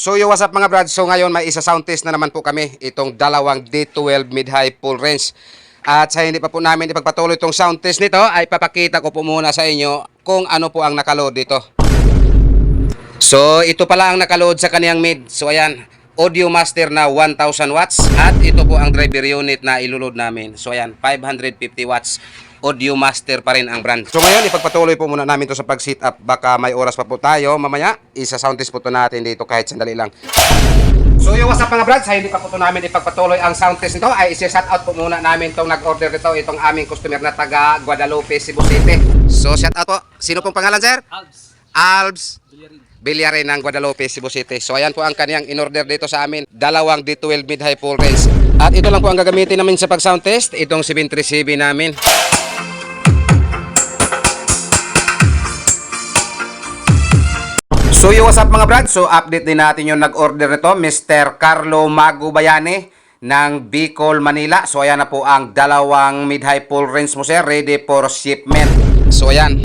So yo what's up mga brad? So ngayon may isa sound test na naman po kami itong dalawang D12 mid-high full range. At sa hindi pa po namin ipagpatuloy itong sound test nito ay papakita ko po muna sa inyo kung ano po ang nakaload dito. So ito pala ang nakaload sa kaniyang mid. So ayan, audio master na 1000 watts at ito po ang driver unit na ilulod namin. So ayan, 550 watts audio master pa rin ang brand. So ngayon, ipagpatuloy po muna namin to sa pag-sit up. Baka may oras pa po tayo. Mamaya, isa sound test po to natin dito kahit sandali lang. So yung what's up mga brad, sa hindi pa po to namin ipagpatuloy ang sound test nito ay isi-shout out po muna namin itong nag-order nito, itong aming customer na taga Guadalupe, Cebu City. So shout out po. Sino pong pangalan sir? Alps. Albs Bilyarin ng Guadalupe, Cebu City. So ayan po ang kaniyang in-order dito sa amin. Dalawang D12 mid-high full range. At ito lang po ang gagamitin namin sa pag-sound test. Itong 737 namin. So yo, what's up mga brad? So update din natin yung nag-order nito, Mr. Carlo Mago Bayane ng Bicol, Manila. So ayan na po ang dalawang mid-high full range mo sir, ready for shipment. So ayan,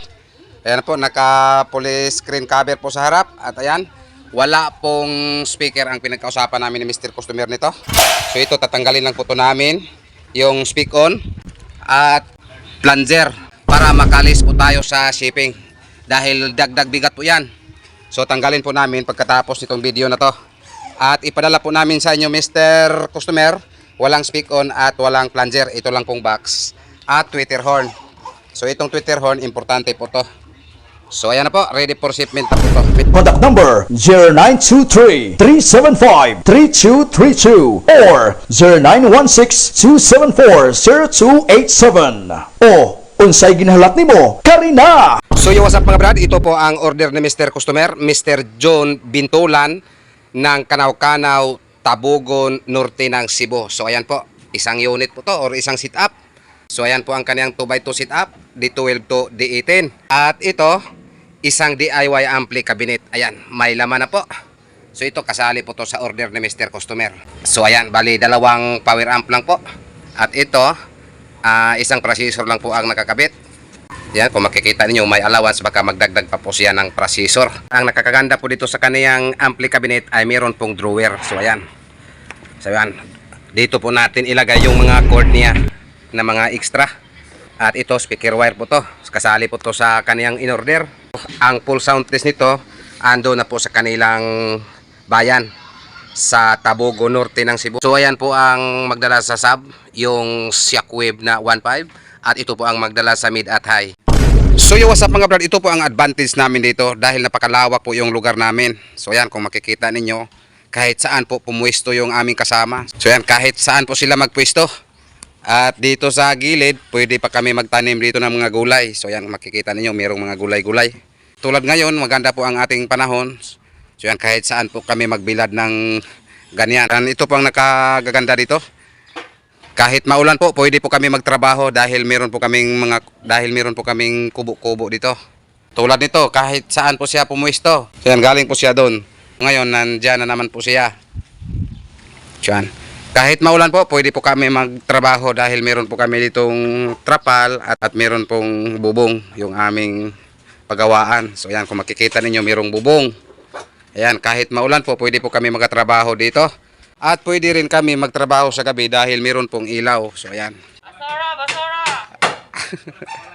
ayan po, naka police screen cover po sa harap. At ayan, wala pong speaker ang pinagkausapan namin ni Mr. Customer nito. So ito, tatanggalin lang po to namin yung speak on at plunger para makalis po tayo sa shipping. Dahil dagdag bigat po yan. So tanggalin po namin pagkatapos nitong video na to. At ipadala po namin sa inyo Mr. Customer, walang speak on at walang plunger. Ito lang pong box at Twitter horn. So itong Twitter horn, importante po to. So ayan na po, ready for shipment na po to. Contact number 0923-375-3232 or 0916-274-0287 o unsay ginahalat nimo Karina So yo, what's up mga brad? Ito po ang order ni Mr. Customer, Mr. John Bintulan ng Kanaw-Kanaw, Tabugon, Norte ng Cebu. So ayan po, isang unit po to or isang sit-up. So ayan po ang kanyang 2x2 sit-up, D12 to D18. At ito, isang DIY ampli cabinet. Ayan, may laman na po. So ito, kasali po to sa order ni Mr. Customer. So ayan, bali dalawang power amp lang po. At ito, ah, isang processor lang po ang nakakabit. Yan, kung makikita ninyo, may allowance baka magdagdag pa po siya ng processor. Ang nakakaganda po dito sa kaniyang ampli cabinet ay meron pong drawer. So ayan. So ayan. Dito po natin ilagay yung mga cord niya na mga extra. At ito, speaker wire po to. Kasali po to sa kaniyang in-order. Ang full sound test nito, ando na po sa kanilang bayan sa Tabogo Norte ng Cebu. So ayan po ang magdala sa sub, yung Shockwave na 1.5 at ito po ang magdala sa mid at high. So yung what's mga brad, ito po ang advantage namin dito dahil napakalawak po yung lugar namin. So ayan kung makikita ninyo, kahit saan po pumwesto yung aming kasama. So ayan kahit saan po sila magpwesto. At dito sa gilid, pwede pa kami magtanim dito ng mga gulay. So ayan makikita ninyo, mayroong mga gulay-gulay. Tulad ngayon, maganda po ang ating panahon. So yan, kahit saan po kami magbilad ng ganyan. And ito po ang nakagaganda dito. Kahit maulan po, pwede po kami magtrabaho dahil meron po kaming mga dahil meron po kaming kubo-kubo dito. Tulad nito, kahit saan po siya pumuesto. So yan, galing po siya doon. Ngayon, nandyan na naman po siya. So yan. Kahit maulan po, pwede po kami magtrabaho dahil meron po kami ditong trapal at, at meron pong bubong yung aming pagawaan. So yan, kung makikita ninyo, mayroong bubong. Ayan, kahit maulan po, pwede po kami magtrabaho dito. At pwede rin kami magtrabaho sa gabi dahil meron pong ilaw. So ayan. Basura, basura!